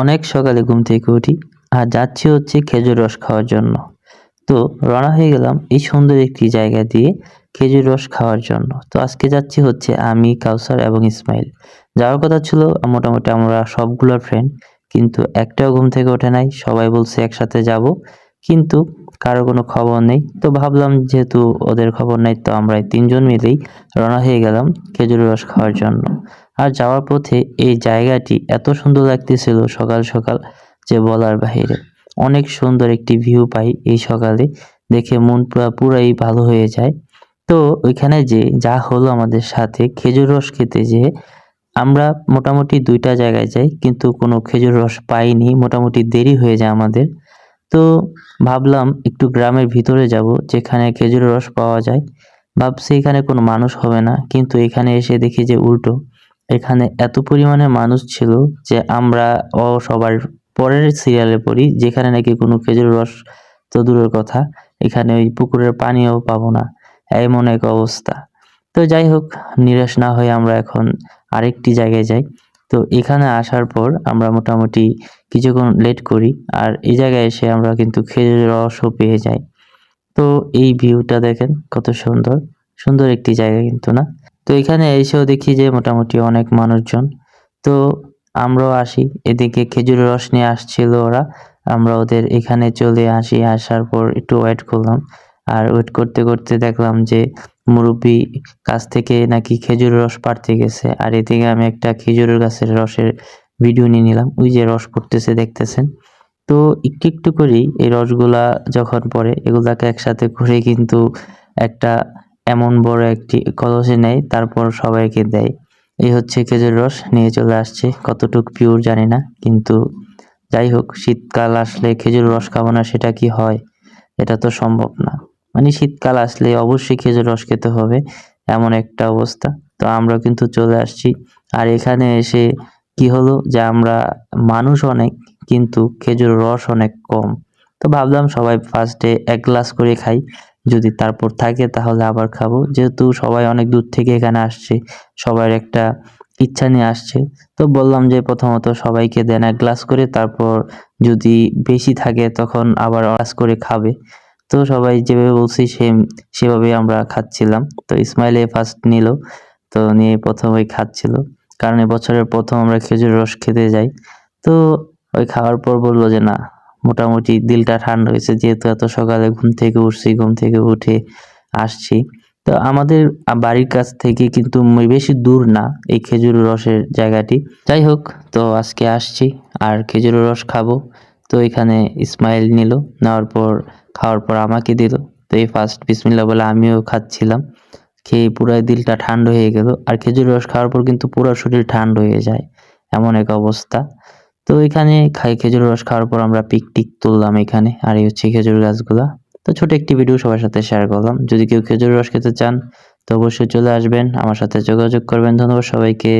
অনেক সকালে ঘুম থেকে উঠি আর যাচ্ছি হচ্ছে খেজুর রস খাওয়ার জন্য। তো রওনা হয়ে গেলাম এই সুন্দর একটি জায়গা দিয়ে খেজুর রস খাওয়ার জন্য। তো আজকে যাচ্ছি হচ্ছে আমি, কাউসার এবং ইসমাইল। যাওয়ার কথা ছিল, মোটামুটি আমরা সবগুলোর ফ্রেন্ড কিন্তু একটাও ঘুম থেকে ওঠে নাই, সবাই বলছে একসাথে যাব। কিন্তু কারও কোনো খবর নেই। তো ভাবলাম যেহেতু ওদের খবর নেই, তো আমরা তিনজন মিলেই রওনা হয়ে গেলাম খেজুর রস খাওয়ার জন্য। আর যাওয়ার পথে এই জায়গাটি এত সুন্দর লাগতেছিল সকাল সকাল যে বলার বাহিরে। অনেক সুন্দর একটি ভিউ পাই এই সকালে, দেখে মন পুরা পুরাই ভালো হয়ে যায়। তো ওইখানে যে যা হলো আমাদের সাথে খেজুর রস খেতে যেয়ে আমরা মোটামুটি দুইটা জায়গায় যাই, কিন্তু কোনো খেজুর রস পাইনি, মোটামুটি দেরি হয়ে যায় আমাদের। তো ভাবলাম একটু গ্রামের ভিতরে যাব, যেখানে খেজুর রস পাওয়া যায়। ভাবছি এখানে কোনো মানুষ হবে না, কিন্তু এখানে এসে দেখি যে উল্টো। এখানে এত পরিমাণে মানুষ ছিল যে আমরা ও সবার পরের সিরিয়ালে পড়ি, যেখানে নাকি কোনো খেজুর রস তো দূরের কথা। এখানে ওই পুকুরের পানিও পাবো না, এমন এক অবস্থা। তো যাই হোক, নিরাশ না হয়ে আমরা এখন আরেকটি জায়গায় যাই। তো এখানে আসার পর আমরা মোটামুটি কিছুক্ষণ লেট করি আর এই জায়গায় এসে আমরা কিন্তু খেজুরের রসও পেয়ে যাই। তো এই ভিউটা দেখেন কত সুন্দর সুন্দর একটি জায়গা কিন্তু না? তো এখানে এসেও দেখি যে মোটামুটি অনেক মানুষজন। তো আমরাও আসি, এদিকে খেজুরের রস নিয়ে আসছিল ওরা। আমরা ওদের এখানে চলে আসি, আসার পর একটু ওয়েট করলাম। আর ওয়েট করতে করতে দেখলাম যে মুরব্বী কাছ থেকে নাকি খেজুরের রস পাড়তে গেছে। আর এদিকে আমি একটা খেজুরের গাছের রসের ভিডিও নিয়ে নিলাম। ওই যে রস পড়তেছে, দেখতেছেন? তো একটু একটু করেই এই রসগুলা যখন পড়ে, এগুলাকে একসাথে করে কিন্তু একটা এমন বড় একটি কলসে নেয়, তারপর সবাইকে দেয়। এই হচ্ছে খেজুর রস, নিয়ে চলে আসছে। কতটুক পিওর জানি না, কিন্তু যাই হোক, শীতকাল আসলে খেজুর রস খাব না, সেটা কি হয়? এটা তো সম্ভব না। মানে শীতকাল আসলে অবশ্যই খেজুর রস খেতে হবে, এমন একটা অবস্থা। তো আমরা কিন্তু চলে আসছি। আর এখানে এসে কি হলো? যে আমরা মানুষ অনেক, কিন্তু খেজুর রস অনেক কম। তো ভাবলাম সবাই ফার্স্টে এক গ্লাস করে খাই। যদি তারপর থাকে তাহলে আবার খাব। যেহেতু সবাই অনেক দূর থেকে এখানে আসছে, সবার একটা ইচ্ছা নিয়ে আসছে। তো বললাম যে প্রথমত সবাইকে দেন এক গ্লাস করে, তারপর যদি বেশি থাকে তখন আবার গ্লাস করে খাবে। তো সবাই যেভাবে বলছি সে, সেভাবে আমরা খাচ্ছিলাম। তো ইসমাইলে ফার্স্ট নিল। তো নিয়ে প্রথম ওই খাচ্ছিল। কারণ বছরের প্রথম আমরা খেজুর রস খেতে যাই। তো ওই খাওয়ার পর বলল যে, না, মোটামুটি দিলটা ঠান্ডা হয়েছে। যেহেতু এত সকালে ঘুম থেকে উঠছি, ঘুম থেকে উঠে আসছি। তো আমাদের বাড়ির কাছ থেকে কিন্তু বেশি দূর না এই খেজুর রসের জায়গাটি। যাই হোক, তো আজকে আসছি। আর খেজুর রস খাব। তো এখানে ইসমাইল নিল। নেওয়ার পর খাওয়ার পর আমাকে দিল। তো এই ফার্স্ট বিসমিল্লা বলে আমিও খাচ্ছিলাম। খেয়ে পুরো দিলটা ঠান্ডা হয়ে গেল। আর খেজুর রস খাওয়ার পর কিন্তু পুরো শরীর ঠান্ডা হয়ে যায়। এমন এক অবস্থা। তো এখানে খাই খেজুর রস খাওয়ার পর আমরা পিক টিক তুললাম এখানে। আর এই হচ্ছে খেজুর গাছগুলা। তো ছোট একটি ভিডিও সবার সাথে শেয়ার করলাম। যদি কেউ খেজুর রস খেতে চান, তো অবশ্যই চলে আসবেন। আমার সাথে যোগাযোগ করবেন। ধন্যবাদ সবাইকে।